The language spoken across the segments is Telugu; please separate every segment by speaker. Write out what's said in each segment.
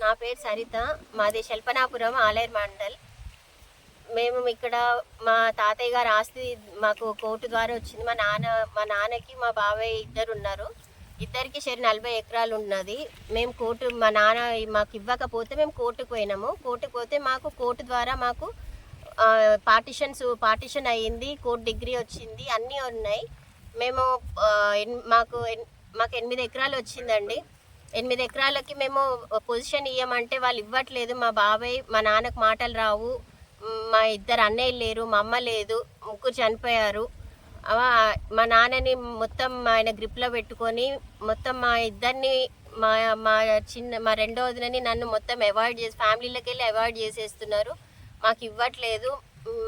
Speaker 1: నా పేరు సరిత. మాది శల్పనాపురం ఆలేరు మండల్. మేము ఇక్కడ మా తాతయ్య గారు ఆస్తి మాకు కోర్టు ద్వారా వచ్చింది. మా నాన్న మా నాన్నకి మా బాబాయ్ ఇద్దరు ఉన్నారు. ఇద్దరికి సరి నలభై ఎకరాలు ఉన్నది. మేము కోర్టు మా నాన్న మాకు ఇవ్వకపోతే మేము కోర్టుకు పోయినాము. కోర్టుకు పోతే మాకు కోర్టు ద్వారా మాకు పార్టిషన్స్ పార్టిషన్ అయ్యింది కోర్ట్ డిగ్రీ వచ్చింది అన్నీ ఉన్నాయి. మేము మాకు మాకు ఎనిమిది ఎకరాలు వచ్చిందండి. ఎనిమిది ఎకరాలకి మేము పొజిషన్ ఇవ్వమంటే వాళ్ళు ఇవ్వట్లేదు. మా బాబాయ్ మా నాన్నకు మాటలు రావు. మా ఇద్దరు అన్నయ్యలు లేరు మా అమ్మ లేదు ముగ్గురు చనిపోయారు. మా నాన్నని మొత్తం ఆయన గ్రిప్లో పెట్టుకొని మొత్తం మా ఇద్దరిని మా మా చిన్న మా రెండో వదినని నన్ను మొత్తం అవాయిడ్ చేసి ఫ్యామిలీలోకి వెళ్ళి అవాయిడ్ చేసేస్తున్నారు. మాకు ఇవ్వట్లేదు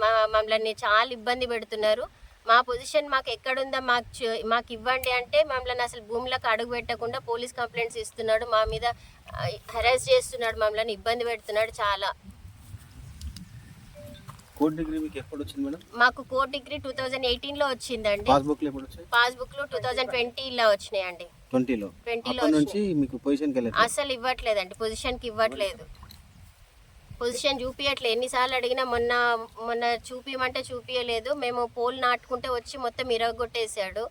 Speaker 1: మా మమ్మల్ని చాలా ఇబ్బంది పెడుతున్నారు. మా పొజిషన్ మాకు ఎక్కడుందో మాకు మాకు ఇవ్వండి అంటే మమ్మల్ని అసలు భూమిలోకి అడుగు పెట్టకుండా పోలీస్ కంప్లైంట్స్ ఇస్తున్నాడు. మా మీద హెరాస్ చేస్తున్నాడు మమ్మల్ని ఇబ్బంది పెడుతున్నాడు చాలా.
Speaker 2: డిగ్రీ మీకు ఎప్పుడు వచ్చింది మేడం?
Speaker 1: మాకు కోర్ట్ డిగ్రీ టూ థౌజండ్ ఎయిటీన్లో వచ్చిందండి.
Speaker 2: పాస్బుక్లు ఎప్పుడు వచ్చాయి?
Speaker 1: పాస్బుక్లు టూ థౌజండ్ ట్వంటీలో వచ్చినాయండి.
Speaker 2: ట్వంటీలో.
Speaker 1: ట్వంటీలో
Speaker 2: నుంచి మీకు వెళ్ళలేదు
Speaker 1: అసలు ఇవ్వట్లేదండి. పొజిషన్కి ఇవ్వట్లేదు. పొజిషన్ చూపించట్లేదు ఎన్నిసార్లు అడిగినా మొన్న మొన్న చూపించమంటే చూపించలేదు మేము పోల్ నాటుకుంటే వచ్చి మొత్తం ఇరగొట్టేశాడు.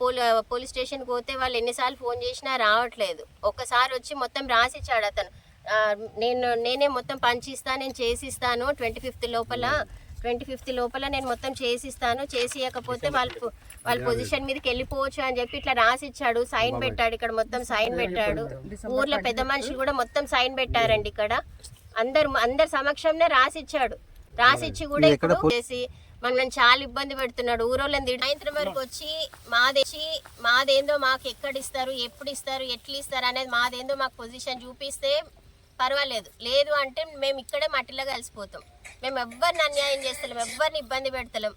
Speaker 1: పోల్ పోలీస్ స్టేషన్కి పోతే వాళ్ళు ఎన్నిసార్లు ఫోన్ చేసినా రావట్లేదు. ఒక్కసారి వచ్చి మొత్తం రాసిచ్చాడు అతను. నేను నేనే మొత్తం పంచిస్తా నేను చేసిస్తాను. ట్వంటీ ఫిఫ్త్ లోపల ట్వంటీ ఫిఫ్త్ లోపల నేను మొత్తం చేసిస్తాను. చేసి ఇవ్వకపోతే వాళ్ళు వాళ్ళ పొజిషన్ మీదకి వెళ్ళిపోవచ్చు అని చెప్పి ఇట్లా రాసిచ్చాడు. సైన్ పెట్టాడు ఇక్కడ మొత్తం సైన్ పెట్టాడు. ఊర్లో పెద్ద మనుషులు కూడా మొత్తం సైన్ పెట్టారండి ఇక్కడ. అందరు అందరి సమక్షంలో రాసిచ్చాడు. రాసిచ్చి కూడా ఇప్పుడు చేసి మనల్ని చాలా ఇబ్బంది పెడుతున్నాడు. ఊరోళ్ళని సాయంత్రం వరకు వచ్చి మాదేసి మాదేందో మాకు ఎక్కడ ఇస్తారు ఎప్పుడు ఇస్తారు ఎట్లు ఇస్తారు అనేది మాదేందో మాకు పొజిషన్ చూపిస్తే పర్వాలేదు. లేదు అంటే మేము ఇక్కడే మట్టిలో కలిసిపోతాం. మేము ఎవ్వరిని అన్యాయం చేస్తలేం ఎవ్వరిని ఇబ్బంది పెడతలేం.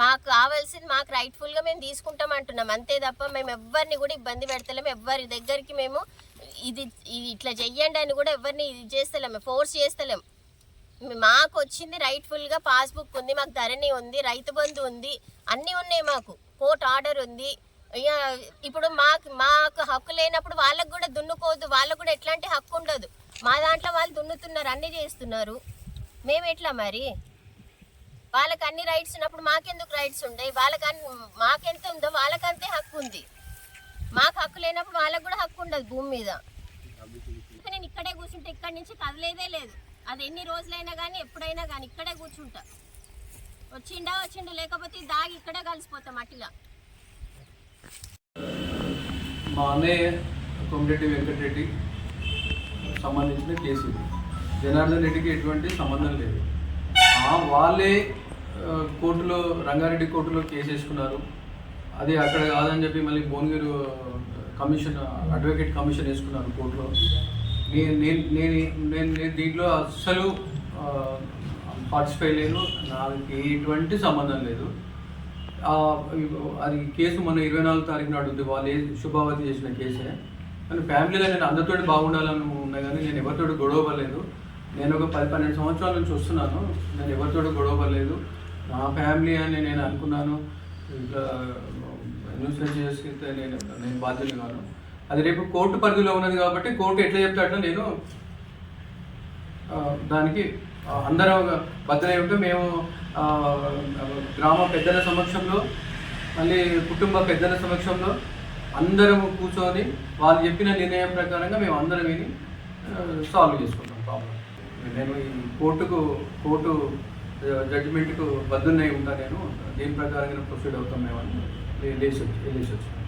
Speaker 1: మాకు కావాల్సింది మాకు రైట్ఫుల్గా మేము తీసుకుంటాం అంటున్నాం. అంతే తప్ప మేము ఎవ్వరిని కూడా ఇబ్బంది పెడతలేం. ఎవ్వరి దగ్గరికి మేము ఇది ఇది ఇట్లా చెయ్యండి అని కూడా ఎవరిని ఇది చేస్తలేం ఫోర్స్ చేస్తలేం మాకు వచ్చింది రైట్ఫుల్గా పాస్బుక్ ఉంది మాకు ధరణి ఉంది రైతు బంధు ఉంది అన్నీ ఉన్నాయి మాకు. కోర్ట్ ఆర్డర్ ఉంది. ఇప్పుడు మాకు మాకు హక్కు లేనప్పుడు వాళ్ళకు కూడా దున్నుకోవద్దు వాళ్ళకు కూడా ఎట్లాంటి హక్కు ఉండదు. మా దాంట్లో వాళ్ళు దున్నుతున్నారు అన్నీ చేస్తున్నారు. మేము ఎట్లా మరి? వాళ్ళకి అన్ని రైట్స్ ఉన్నప్పుడు మాకెందుకు రైట్స్ ఉండవు వాళ్ళకి అన్ని మాకెంత ఉందో వాళ్ళకంతే హక్కు ఉంది. మాకు హక్కు లేనప్పుడు వాళ్ళకు కూడా హక్కు ఉండదు భూమి మీద. నేను ఇక్కడే కూర్చుంటే ఇక్కడి నుంచి కదలేదే లేదు. అది ఎన్ని రోజులైనా కానీ ఎప్పుడైనా కానీ ఇక్కడే కూర్చుంటా. వచ్చిండా వచ్చిండు లేకపోతే దాగి ఇక్కడే కలిసిపోతాం మట్టిలో
Speaker 3: మా అన్నయ్య కోమిరెడ్డి వెంకటరెడ్డి సంబంధించిన కేసు జనార్దన్ రెడ్డికి ఎటువంటి సంబంధం లేదు. వాళ్ళే కోర్టులో రంగారెడ్డి కోర్టులో కేసు వేసుకున్నారు. అది అక్కడ కాదని చెప్పి మళ్ళీ భువనగిరి కమిషన్ అడ్వకేట్ కమిషన్ వేసుకున్నాను కోర్టులో. నేను నేను నేను నేను నేను దీంట్లో అస్సలు పార్టిసిపేట్ లేను నాకు ఎటువంటి సంబంధం లేదు. అది కేసు మొన్న ఇరవై నాలుగు తారీఖు నాడు ఉంది. వాళ్ళు శుభావతి చేసిన కేసే. కానీ ఫ్యామిలీలో నేను అందరితోటి బాగుండాలని ఉన్నా కానీ నేను ఎవరితో గొడవపడలేదు నేను ఒక పది పన్నెండు సంవత్సరాల నుంచి వస్తున్నాను. నేను ఎవరితో గొడవపడలేదు నా ఫ్యామిలీ అని నేను అనుకున్నాను. ఇట్లా న్యూస్లో చేస్తే నేను నేను బాధ్యులు కాను అది రేపు కోర్టు పరిధిలో ఉన్నది కాబట్టి కోర్టు ఎట్లా చెప్తే అట్లా నేను దానికి అందరం భద్రత ఉంటే మేము గ్రామ పెద్దల సమక్షంలో మళ్ళీ కుటుంబ పెద్దల సమక్షంలో అందరం కూర్చొని వాళ్ళు చెప్పిన నిర్ణయం ప్రకారంగా మేము అందరం విని సాల్వ్ చేసుకుంటాం ప్రాబ్లం నేను ఈ కోర్టుకు కోర్టు జడ్జిమెంట్కు బద్దున్నై ఉంటా నేను. దీని ప్రకారంగా ప్రొసీడ్ అవుతాం మేము అని les, les, les, les,